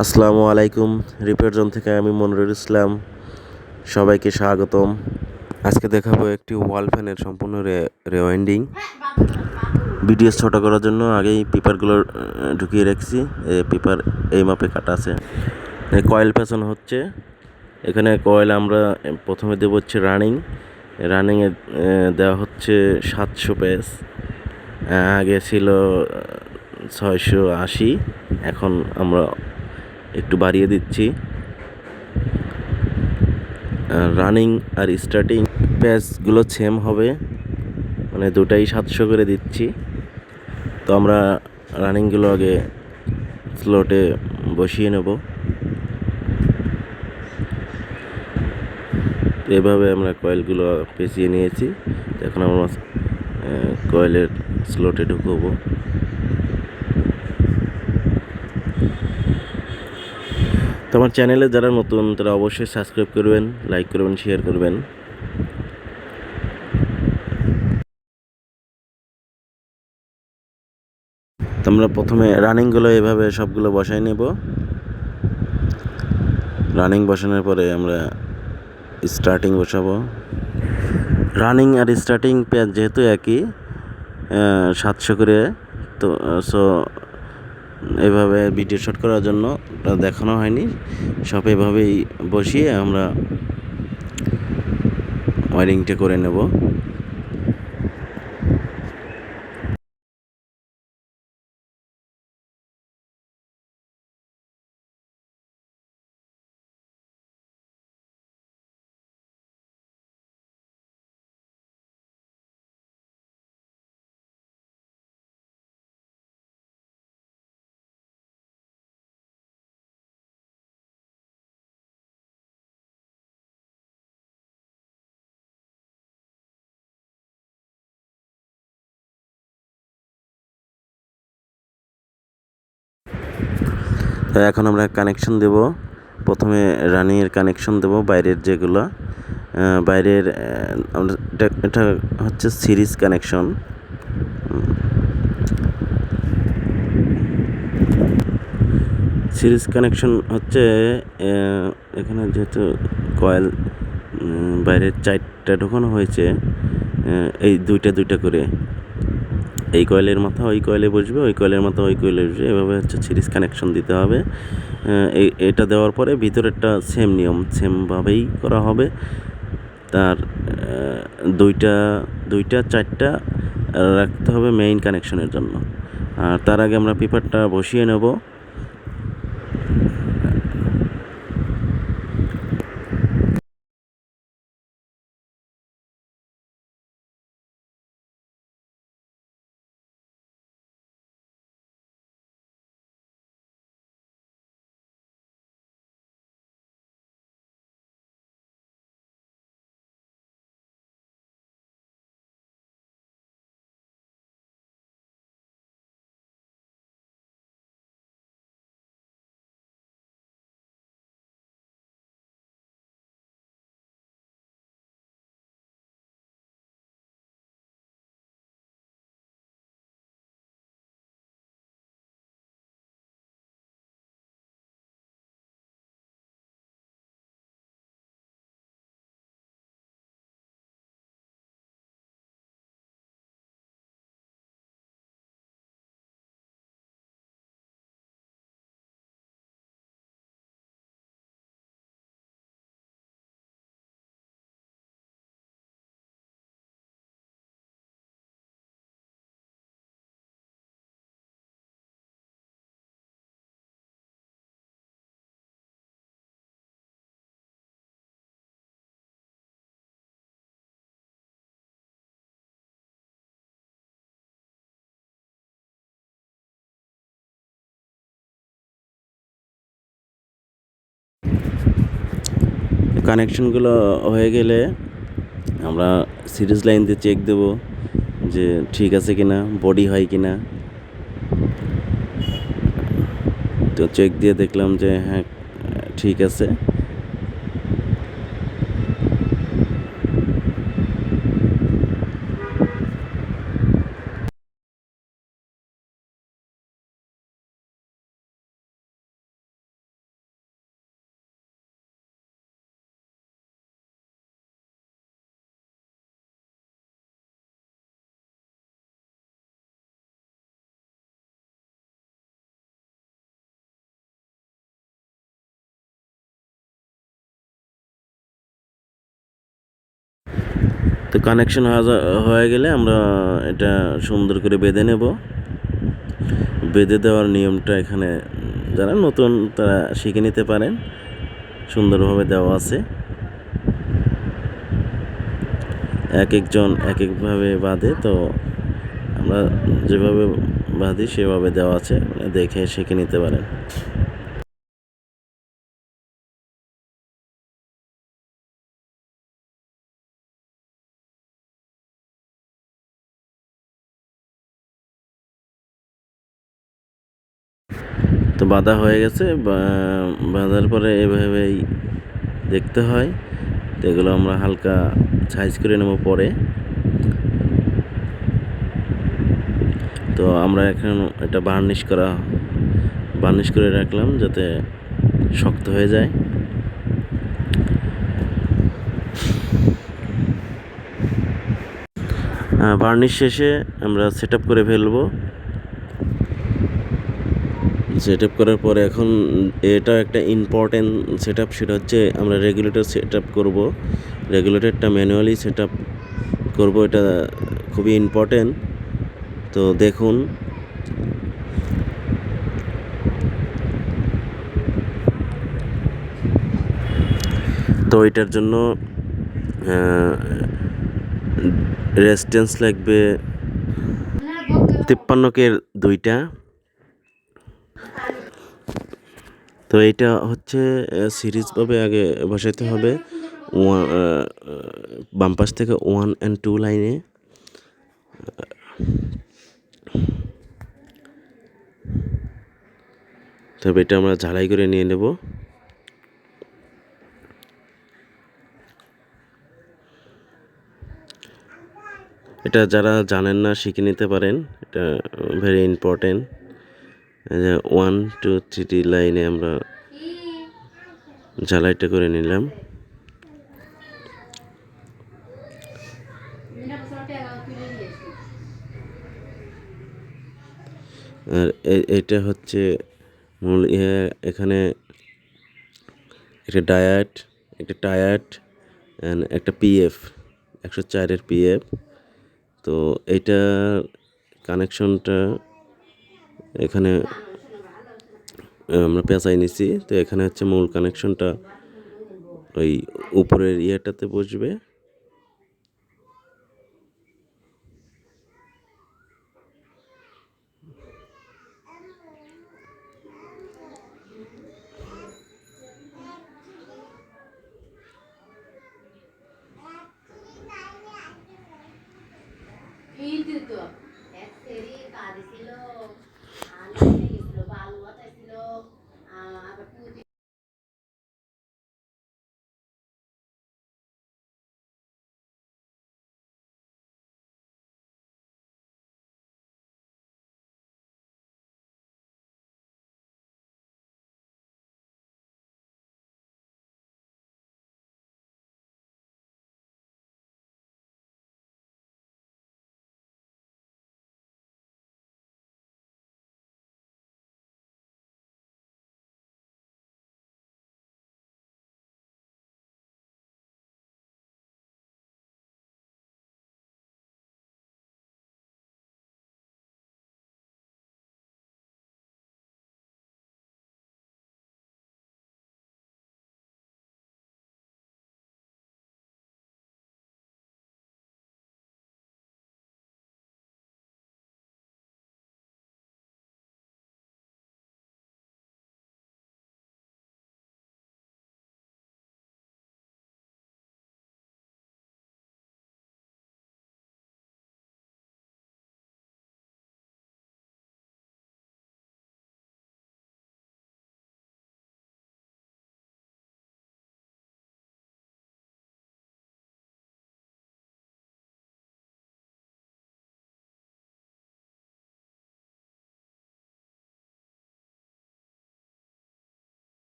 আসসালামু আলাইকুম, repair zone থেকে আমি মনিরুল ইসলাম। সবাইকে স্বাগতম। আজকে দেখাবো একটি ওয়াল ফ্যানের সম্পূর্ণ রেওয়াইন্ডিং ভিডিও ছোটো করার জন্য আগেই পেপারগুলো ঢুকিয়ে রাখছি। পেপার এই মাপে কাটা আছে। কয়েল পেছানো হচ্ছে। এখানে কয়েল আমরা প্রথমে দেবো হচ্ছে রানিং রানিংয়ে দেওয়া হচ্ছে সাতশো পেস আগে ছিল ছয়শো আশি। এখন আমরা একটু বাড়িয়ে দিচ্ছি। রানিং আর স্টার্টিং প্যাচগুলো সেম হবে। মানে দুটাই সাতশো করে দিচ্ছি। তো আমরা রানিংগুলো আগে স্লোটে বসিয়ে নেব। এভাবে আমরা কয়েলগুলো পেঁচিয়ে নিয়েছি। এখন আমরা কয়েলের স্লোটে ঢুকবো। তো আমার চ্যানেলে যারা নতুন, তারা অবশ্যই সাবস্ক্রাইব করবেন, লাইক করবেন শেয়ার করবেন। আমরা প্রথমে রানিংগুলো এভাবে সবগুলো বসাই নেব। রানিং বসানোর পরে আমরা স্টার্টিং বসাবো। রানিং আর স্টার্টিং পেঁয়াজ যেহেতু একই সাতশো করে, তো সো এভাবে ভিডিও শট করার জন্য দেখানো হয়নি। সব এভাবেই বসিয়ে আমরা ওয়ারিংটা করে নেব। তো এখন আমরা কানেকশন দেব। প্রথমে রানিংয়ের কানেকশন দেব, বাইরের যেগুলো। বাইরের এটা এটা হচ্ছে সিরিজ কানেকশন সিরিজ কানেকশন হচ্ছে এখানে যেহেতু কয়েল বাইরের চারটা ঢোকানো হয়েছে এই দুইটা দুইটা করে। এই কয়েলের মাথা ওই কয়েলে বসবে, ওই কয়েলের মাথা ওই কয়েলে বসবে। এভাবে হচ্ছে সিরিজ কানেকশন দিতে হবে। এটা দেওয়ার পরে ভিতরেরটা সেম নিয়ম সেমভাবেই করা হবে। তার দুইটা দুইটা, চারটা রাখতে হবে মেইন কানেকশনের জন্য। আর তার আগে আমরা পেপারটা বসিয়ে নেব। কানেকশনগুলো হয়ে গেলে আমরা সিরিজ লাইন দিয়ে চেক দেব যে ঠিক আছে কিনা বডি হয় কিনা। তো চেক দিয়ে দেখলাম যে হ্যাঁ ঠিক আছে। তো কানেকশন হয়ে গেলে আমরা এটা সুন্দর করে বেঁধে নেব। বেঁধে দেওয়ার নিয়মটা এখানে, যারা নতুন তারা শিখে নিতে পারেন। সুন্দরভাবে দেওয়া আছে। এক একজন এক একভাবে বাঁধে, তো আমরা যেভাবে বাঁধি সেভাবে দেওয়া আছে দেখে শিখে নিতে পারেন। তো বাঁধা হয়ে গেছে বাঁধার পরে এভাবেই দেখতে হয়। তো এগুলো আমরা হালকা সাইজ করে নেব পরে। তো আমরা এখন এটা বার্নিশ করা, বার্নিশ করে রাখলাম যাতে শক্ত হয়ে যায়। বার্নিশ শেষে আমরা সেট করে ফেলব। সেট আপ করার পরে এখন এটা একটা ইম্পর্টেন্ট সেট আপ সেটা হচ্ছে আমরা রেগুলেটর সেট আপ করব। রেগুলেটরটা ম্যানুয়ালি সেট আপ করব, এটা খুবই ইম্পর্টেন্ট তো দেখুন, তো এটার জন্য রেজিস্ট্যান্স লাগবে তিপ্পান্ন কের দুইটা। তো এটা হচ্ছে সিরিজভাবে আগে বসাইতে হবে। ওয়ান বাম পাশ থেকে ওয়ান অ্যান্ড টু লাইনে তবে এটা আমরা ঝালাই করে নিয়ে নেব। এটা যারা জানেন না, শিখে নিতে পারেন। এটা very important one two three লাইনে আমরা ঝালাইটা করে নিলাম। আর এটা হচ্ছে মূল ইয়ে এখানে একটা ডায়াট, একটা টায়ার্ট অ্যান্ড একটা পিএফ একশো চারের পিএফ তো এইটা কানেকশনটা এখানে আমরা পেঁচাই নিছি। তো এখানে হচ্ছে মূল কানেকশনটা ওই উপরের ইয়েটাতে বসবে।